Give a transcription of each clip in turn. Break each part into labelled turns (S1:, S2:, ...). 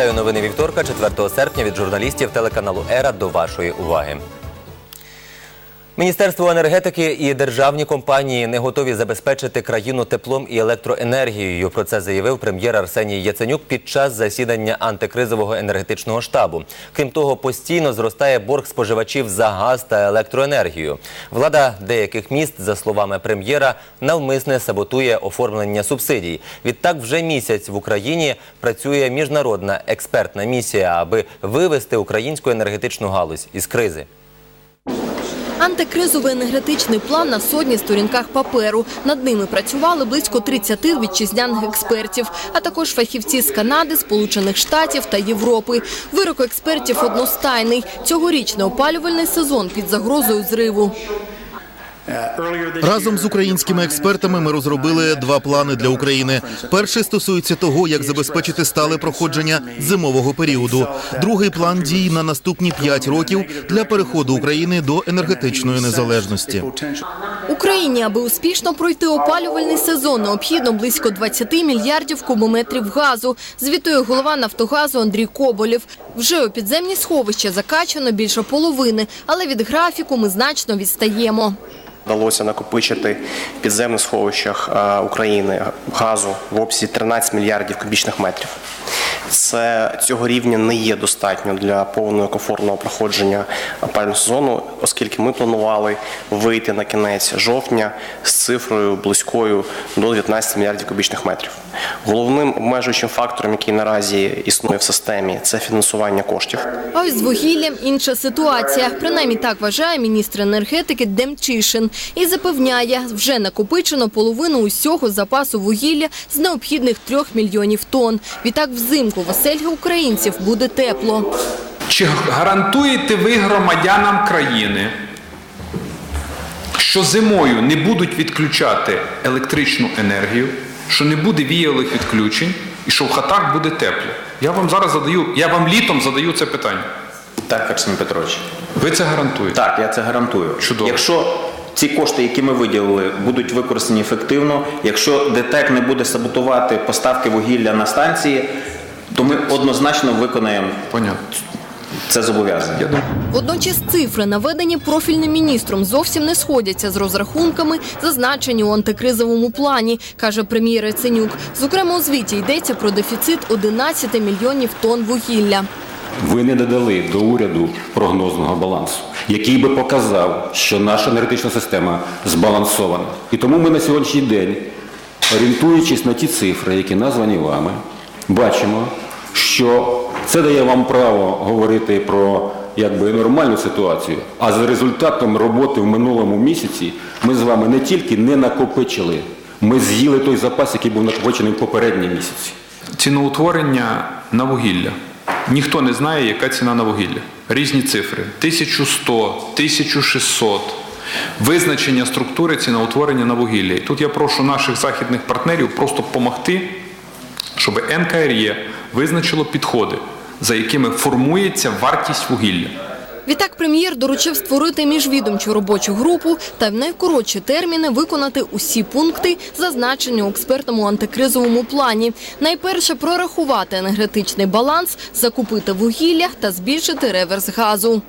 S1: Вітаю новини вівторка, 4 серпня від журналістів телеканалу Ера до вашої уваги. Міністерство енергетики і державні компанії не готові забезпечити країну теплом і електроенергією. Про це заявив прем'єр Арсеній Яценюк під час засідання антикризового енергетичного штабу. Крім того, постійно зростає борг споживачів за газ та електроенергію. Влада деяких міст, за словами прем'єра, навмисне саботує оформлення субсидій. Відтак, вже місяць в Україні працює міжнародна експертна місія, аби вивести українську енергетичну галузь із кризи.
S2: Антикризовий енергетичний план на сотні сторінках паперу. Над ними працювали близько 30 вітчизняних експертів, а також фахівці з Канади, Сполучених Штатів та Європи. Вирок експертів одностайний. Цьогорічний опалювальний сезон під загрозою зриву.
S3: Разом з українськими експертами ми розробили два плани для України. Перший стосується того, як забезпечити стале проходження зимового періоду. Другий план дій на наступні п'ять років для переходу України до енергетичної незалежності.
S2: Україні, аби успішно пройти опалювальний сезон, необхідно близько 20 мільярдів кубометрів газу. Звітує голова Нафтогазу Андрій Коболєв. Вже у підземні сховища закачано більше половини, але від графіку ми значно відстаємо.
S4: Вдалося накопичити в підземних сховищах е, України газу в обсязі 13 мільярдів кубічних метрів. Це цього рівня не є достатньо для повного комфортного проходження опального сезону, оскільки ми планували вийти на кінець жовтня з цифрою близькою до 19 мільярдів кубічних метрів. Головним обмежуючим фактором, який наразі існує в системі, це фінансування коштів.
S2: А ось з вугіллям інша ситуація. Принаймні так вважає міністр енергетики Демчишин. І запевняє, вже накопичено половину усього запасу вугілля з необхідних трьох мільйонів тонн. Відтак взимку в оселях українців буде тепло.
S5: Чи гарантуєте ви громадянам країни, що зимою не будуть відключати електричну енергію, що не буде віялих відключень і що в хатах буде тепло? Я вам зараз задаю, я вам літом задаю це питання.
S6: Так, Арсен Петрович.
S5: Ви це гарантуєте?
S6: Так, я це гарантую.
S5: Чудово.
S6: Якщо ці кошти, які ми виділили, будуть використані ефективно, якщо ДТЕК не буде саботувати поставки вугілля на станції, то ми однозначно виконаємо
S5: Понятно.
S6: Це зобов'язання.
S2: Водночас цифри, наведені профільним міністром, зовсім не сходяться з розрахунками, зазначені у антикризовому плані, каже прем'єр Яценюк. Зокрема, у звіті йдеться про дефіцит 11 мільйонів тонн вугілля.
S7: Ви не додали до уряду прогнозного балансу, який би показав, що наша енергетична система збалансована. І тому ми на сьогоднішній день, орієнтуючись на ті цифри, які названі вами, бачимо, що це дає вам право говорити про якби нормальну ситуацію. А за результатом роботи в минулому місяці ми з вами не тільки не накопичили, ми з'їли той запас, який був накопичений в попередні місяці.
S5: ціноутворення на вугілля. Ніхто не знає, яка ціна на вугілля. Різні цифри: 1100, 1600. Визначення структури ціноутворення на вугілля. І тут я прошу наших західних партнерів просто допомогти, щоб НКРЄ визначило підходи, за якими формується вартість вугілля.
S2: Відтак прем'єр доручив створити міжвідомчу робочу групу та в найкоротші терміни виконати усі пункти, зазначені у експертному антикризовому плані. Найперше прорахувати енергетичний баланс, закупити вугілля та збільшити реверс газу.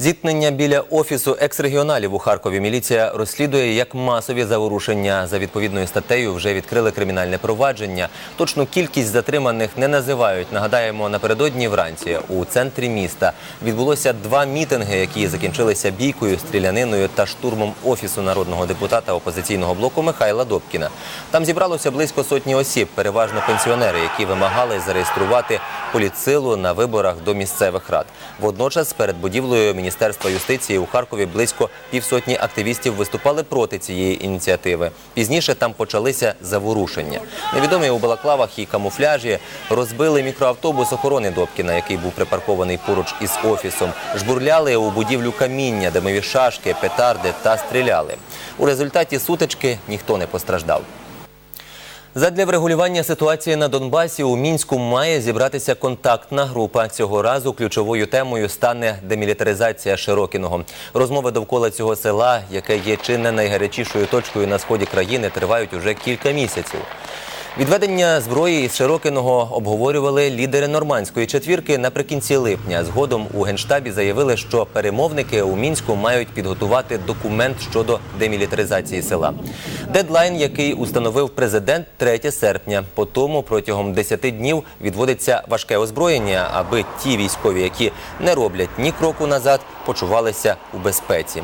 S1: Зіткнення біля офісу екс-регіоналів у Харкові міліція розслідує як масові заворушення. За відповідною статтею вже відкрили кримінальне провадження. Точну кількість затриманих не називають. Нагадаємо, напередодні вранці у центрі міста відбулося два мітинги, які закінчилися бійкою, стріляниною та штурмом офісу народного депутата опозиційного блоку Михайла Добкіна. Там зібралося близько сотні осіб, переважно пенсіонери, які вимагали зареєструвати політсилу на виборах до місцевих рад. Водночас перед будівлею Міністерства юстиції у Харкові близько півсотні активістів виступали проти цієї ініціативи. Пізніше там почалися заворушення. Невідомі у балаклавах і камуфляжі розбили мікроавтобус охорони Добкіна, який був припаркований поруч із офісом. Жбурляли у будівлю каміння, димові шашки, петарди та стріляли. У результаті сутички ніхто не постраждав. Задля врегулювання ситуації на Донбасі у Мінську має зібратися контактна група. Цього разу ключовою темою стане демілітаризація Широкіного. Розмови довкола цього села, яке є чи не найгарячішою точкою на сході країни, тривають уже кілька місяців. Відведення зброї із Широкиного обговорювали лідери нормандської четвірки наприкінці липня. Згодом у генштабі заявили, що перемовники у мінську мають підготувати документ щодо демілітаризації села. Дедлайн, який установив президент, 3 серпня. По тому протягом 10 днів відводиться важке озброєння, аби ті військові, які не роблять ні кроку назад, почувалися у безпеці.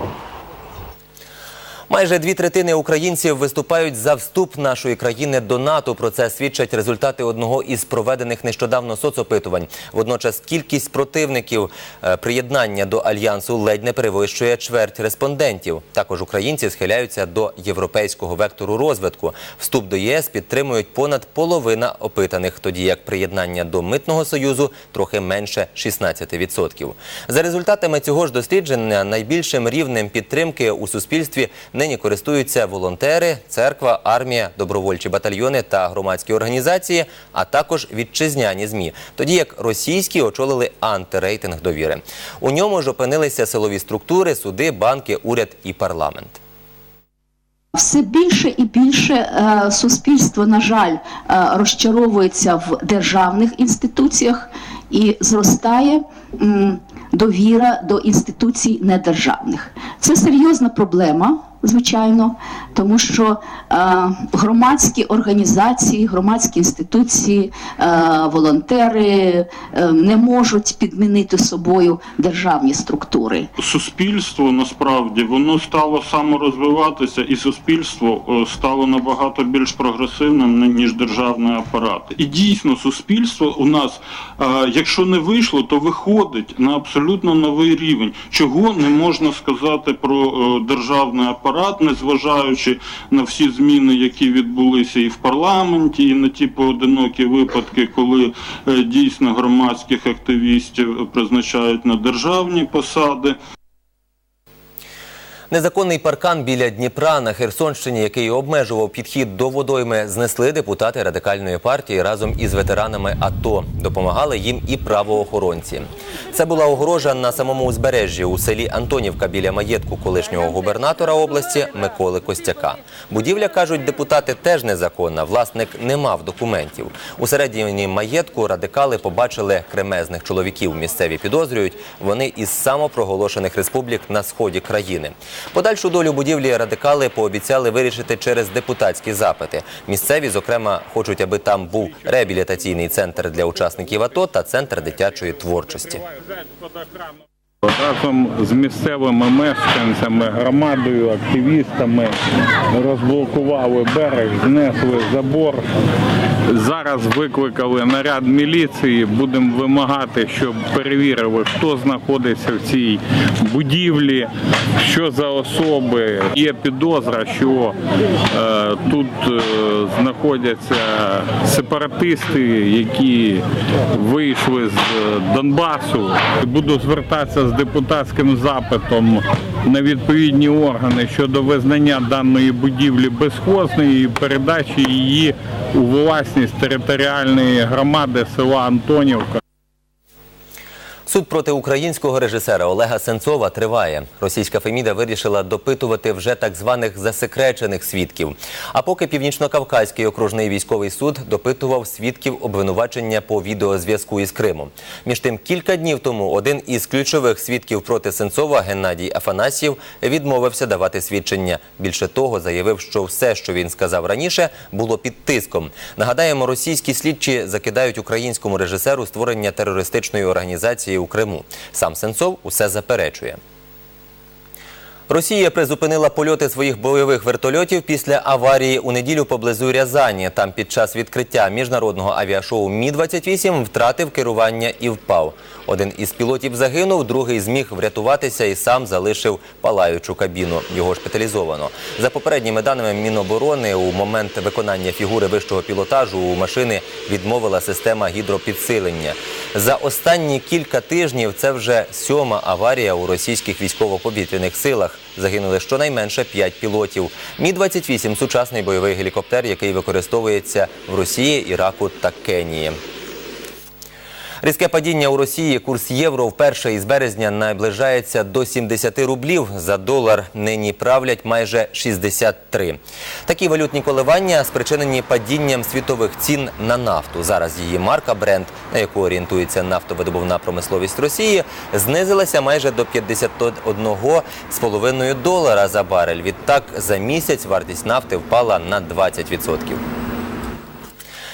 S1: Майже дві третини українців виступають за вступ нашої країни до НАТО. Про це свідчать результати одного із проведених нещодавно соцопитувань. Водночас кількість противників е, приєднання до альянсу ледь не перевищує чверть респондентів. Також українці схиляються до європейського вектору розвитку. Вступ до ЄС підтримують понад половина опитаних, тоді як приєднання до митного союзу трохи менше 16%. За результатами цього ж дослідження найбільшим рівнем підтримки у суспільстві нині користуються волонтери, церква, армія, добровольчі батальйони та громадські організації, а також вітчизняні змі. Тоді як російські очолили антирейтинг довіри. У ньому ж опинилися силові структури, суди, банки, уряд і парламент.
S8: Все більше і більше е, суспільство, на жаль, е, розчаровується в державних інституціях і зростає м, довіра до інституцій недержавних. Це серйозна проблема, звичайно, тому що е, громадські організації, громадські інституції, е, волонтери е, не можуть підмінити собою державні структури.
S9: суспільство насправді воно стало саморозвиватися, і суспільство е, стало набагато більш прогресивним ніж державний апарат. І дійсно, суспільство у нас, е, якщо не вийшло, то виходить на абсолютно новий рівень, чого не можна сказати про е, державний апарат, незважаючи на всі зміни, які відбулися і в парламенті, і на ті поодинокі випадки, коли е, дійсно громадських активістів призначають на державні посади.
S1: Незаконний паркан біля Дніпра на Херсонщині, який обмежував підхід до водойми, знесли депутати радикальної партії разом із ветеранами АТО. Допомагали їм і правоохоронці. Це була огорожа на самому узбережжі у селі Антонівка біля маєтку колишнього губернатора області Миколи Костяка. Будівля кажуть, депутати теж незаконна. Власник не мав документів. У середині маєтку радикали побачили кремезних чоловіків. Місцеві підозрюють, вони із самопроголошених республік на сході країни. Подальшу долю будівлі радикали пообіцяли вирішити через депутатські запити. Місцеві, зокрема, хочуть, аби там був реабілітаційний центр для учасників АТО та центр дитячої творчості.
S10: Разом з місцевими мешканцями, громадою, активістами розблокували берег, знесли забор. Зараз викликали наряд міліції. Будемо вимагати, щоб перевірили, хто знаходиться в цій будівлі, що за особи. Є підозра, що е, тут е, знаходяться сепаратисти, які вийшли з е, Донбасу. Буду звертатися з депутатським запитом на відповідні органи щодо визнання даної будівлі безхозною і передачі її у власність територіальної громади села Антонівка.
S1: Суд проти українського режисера Олега Сенцова триває. Російська Феміда вирішила допитувати вже так званих засекречених свідків. А поки Північно-Кавказький окружний військовий суд допитував свідків обвинувачення по відеозв'язку із Криму. Між тим, кілька днів тому один із ключових свідків проти Сенцова Геннадій Афанасьєв відмовився давати свідчення. Більше того, заявив, що все, що він сказав раніше, було під тиском. Нагадаємо, російські слідчі закидають українському режисеру створення терористичної організації у Криму. Сам Сенцов усе заперечує. Росія призупинила польоти своїх бойових вертольотів після аварії у неділю поблизу Рязані. Там під час відкриття міжнародного авіашоу Мі-28 втратив керування і впав. Один із пілотів загинув, другий зміг врятуватися і сам залишив палаючу кабіну. Його шпиталізовано. За попередніми даними Міноборони, у момент виконання фігури вищого пілотажу у машини відмовила система гідропідсилення. За останні кілька тижнів це вже сьома аварія у російських військово-повітряних силах. Загинули щонайменше п'ять пілотів. Мі-28 – сучасний бойовий гелікоптер, який використовується в Росії, Іраку та Кенії. Різке падіння у Росії. Курс євро вперше із березня наближається до 70 рублів. За долар нині правлять майже 63. Такі валютні коливання спричинені падінням світових цін на нафту. Зараз її марка Brent, на яку орієнтується нафтовидобувна промисловість Росії, знизилася майже до 51,5 долара за барель. Відтак за місяць вартість нафти впала на 20%.